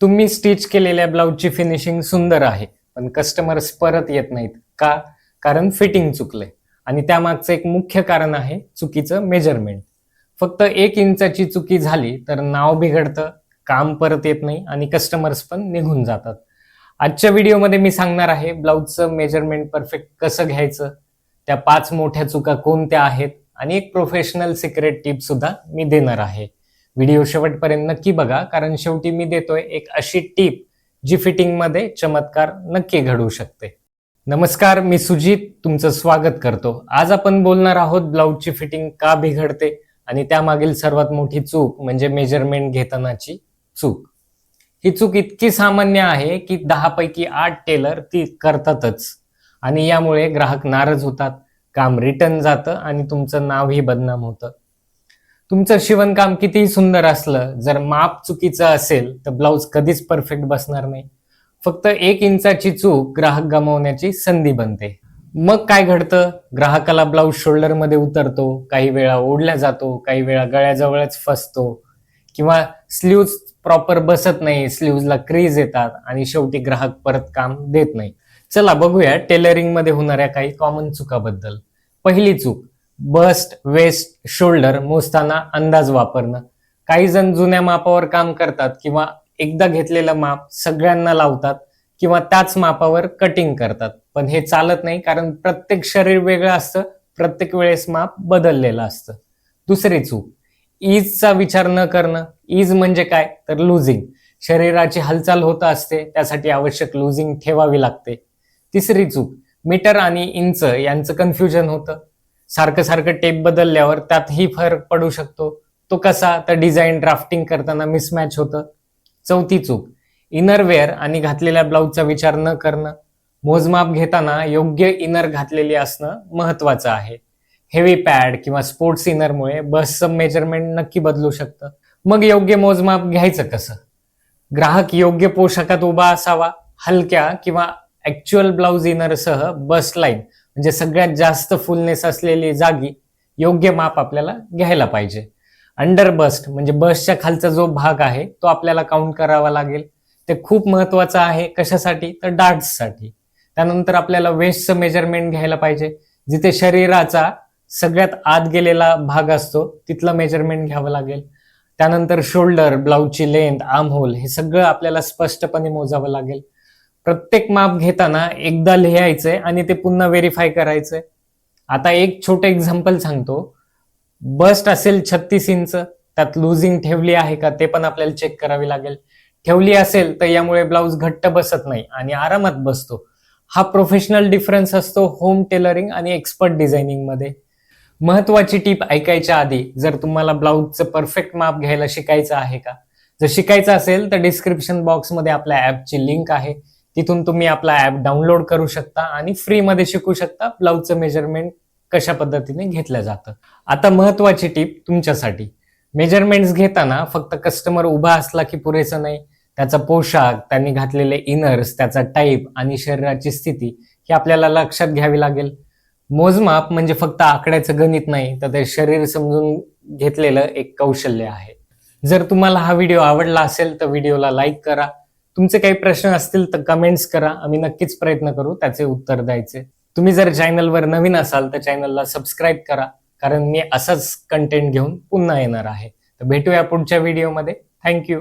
तुम्ही स्टिच केलेल्या ब्लाऊजची फिनिशिंग सुंदर आहे पण कस्टमर्स परत येत नाहीत. का? कारण फिटिंग चुकलंय. आणि त्यामागचं एक मुख्य कारण आहे चुकीचं मेजरमेंट फक्त एक इंचाची चुकी झाली तर नाव बिघडतं काम परत येत नाही आणि कस्टमर्स पण निघून जातात. आजच्या व्हिडिओमध्ये मी सांगणार आहे ब्लाऊजचं मेजरमेंट परफेक्ट कसं घ्यायचं त्या पाच मोठ्या चुका कोणत्या आहेत आणि एक प्रोफेशनल सिक्रेट टिप सुद्धा मी देणार आहे. व्हिडिओ शेवटपर्यंत नक्की बघा कारण शेवटी मी देतोय एक अशी टीप जी फिटिंगमध्ये चमत्कार नक्की घडू शकते. नमस्कार मी सुजित तुमचं स्वागत करतो. आज आपण बोलणार आहोत ब्लाऊजची फिटिंग का बिघडते आणि त्यामागील सर्वात मोठी चूक म्हणजे मेजरमेंट घेतानाची चूक. ही चूक इतकी सामान्य आहे की दहा पैकी आठ टेलर ती करतातच. आणि यामुळे ग्राहक नाराज होतात काम रिटर्न जातं आणि तुमचं नावही बदनाम होतं. तुमचं शिवणकाम कितीही सुंदर असलं जर माप चुकीचं असेल तर ब्लाऊज कधीच परफेक्ट बसणार नाही. फक्त एक इंचाची चूक ग्राहक गमावण्याची संधी बनते. मग काय घडतं? ग्राहकाला ब्लाऊज शोल्डरमध्ये उतरतो काही वेळा ओढला जातो काही वेळा गळ्याजवळच फसतो. किंवा स्लीव्ज प्रॉपर बसत नाही स्लीव्जला क्रीज येतात आणि शेवटी ग्राहक परत काम देत नाही. चला बघूया टेलरिंगमध्ये होणाऱ्या काही कॉमन चुकाबद्दल. पहिली चूक बस्ट वेस्ट शोल्डर मोजताना अंदाज वापरणं. काही जण जुन्या मापावर काम करतात किंवा एकदा घेतलेलं माप सगळ्यांना लावतात किंवा त्याच मापावर कटिंग करतात. पण हे चालत नाही कारण प्रत्येक शरीर वेगळं असतं प्रत्येक वेळेस माप बदललेलं असतं. दुसरी चूक ईजचा विचार न करणं. ईज म्हणजे काय? तर लुझिंग शरीराची हालचाल होत असते त्यासाठी आवश्यक लुझिंग ठेवावी लागते. तिसरी चूक मीटर आणि इंच यांचं कन्फ्युजन होतं. सारखं सारखं टेप बदलल्यावर त्यातही फरक पडू शकतो. तो कसा? तर डिझाईन ड्राफ्टिंग करताना मिसमॅच होतं. चौथी चूक. इनरवेअर आणि घातलेल्या ब्लाऊजचा विचार न करणं. मोजमाप घेताना योग्य इनर घातलेली असणं महत्वाचं आहे. हेवी पॅड किंवा स्पोर्ट्स इनरमुळे बसचं मेजरमेंट नक्की बदलू शकतं. मग योग्य मोजमाप घ्यायचं कसं? ग्राहक योग्य पोशाखात उभा असावा हलक्या किंवा ऍक्च्युअल ब्लाऊज इनरसह बस लाईन म्हणजे सगळ्यात जास्त फुलनेस असलेली जागी योग्य माप आपल्याला घ्यायला पाहिजे. अंडर बस्ट म्हणजे बसच्या खालचा जो भाग आहे तो आपल्याला काउंट करावा लागेल. ते खूप महत्वाचं आहे कशासाठी? तर डार्ट्ससाठी त्यानंतर आपल्याला वेस्टचं मेजरमेंट घ्यायला पाहिजे. जिथे शरीराचा सगळ्यात आत गेलेला भाग असतो तिथलं मेजरमेंट घ्यावं लागेल. त्यानंतर शोल्डर ब्लाऊजची लेंथ आर्म होल हे सगळं आपल्याला स्पष्टपणे मोजावं लागेल. प्रत्येक माप घेताना एकदा लिहायचंय आणि ते पुन्हा व्हेरीफाय करायचंय आता एक छोटं एक्झाम्पल सांगतो. बस्ट असेल छत्तीस इंच त्यात लुझिंग ठेवली आहे का ते पण आपल्याला चेक करावी लागेल. ठेवली असेल तर यामुळे ब्लाऊज घट्ट बसत नाही आणि आरामात बसतो. हा प्रोफेशनल डिफरन्स असतो होम टेलरिंग आणि एक्सपर्ट डिझायनिंगमध्ये. महत्वाची टीप ऐकायच्या आधी जर तुम्हाला ब्लाऊजचं परफेक्ट माप घ्यायला शिकायचं आहे का? जर शिकायचं असेल तर डिस्क्रिप्शन बॉक्समध्ये आपल्या ॲपची लिंक आहे. तिथून तुम्ही आपला ऍप डाउनलोड करू शकता आणि फ्रीमध्ये शिकू शकता. ब्लाऊजचं मेजरमेंट कशा पद्धतीने घेतलं जातं. आता महत्वाची टीप तुमच्यासाठी. मेजरमेंट्स घेताना फक्त कस्टमर उभा असला की पुरेसं नाही. त्याचा पोशाख त्यांनी घातलेले इनर्स त्याचा टाईप आणि शरीराची स्थिती ही आपल्याला लक्षात घ्यावी लागेल. मोजमाप म्हणजे फक्त आकड्याचं गणित नाही तर ते शरीर समजून घेतलेलं एक कौशल्य आहे. जर तुम्हाला हा व्हिडिओ आवडला असेल तर व्हिडिओला लाईक करा. तुमचे काही प्रश्न असतील तर कमेंट्स करा. आम्ही नक्कीच प्रयत्न करू त्याचे उत्तर द्यायचे. तुम्ही जर चॅनलवर नवीन असाल तर चॅनलला सबस्क्राईब करा. कारण मी असंच कंटेंट घेऊन पुन्हा येणार आहे. तर भेटूया पुढच्या व्हिडिओमध्ये थँक्यू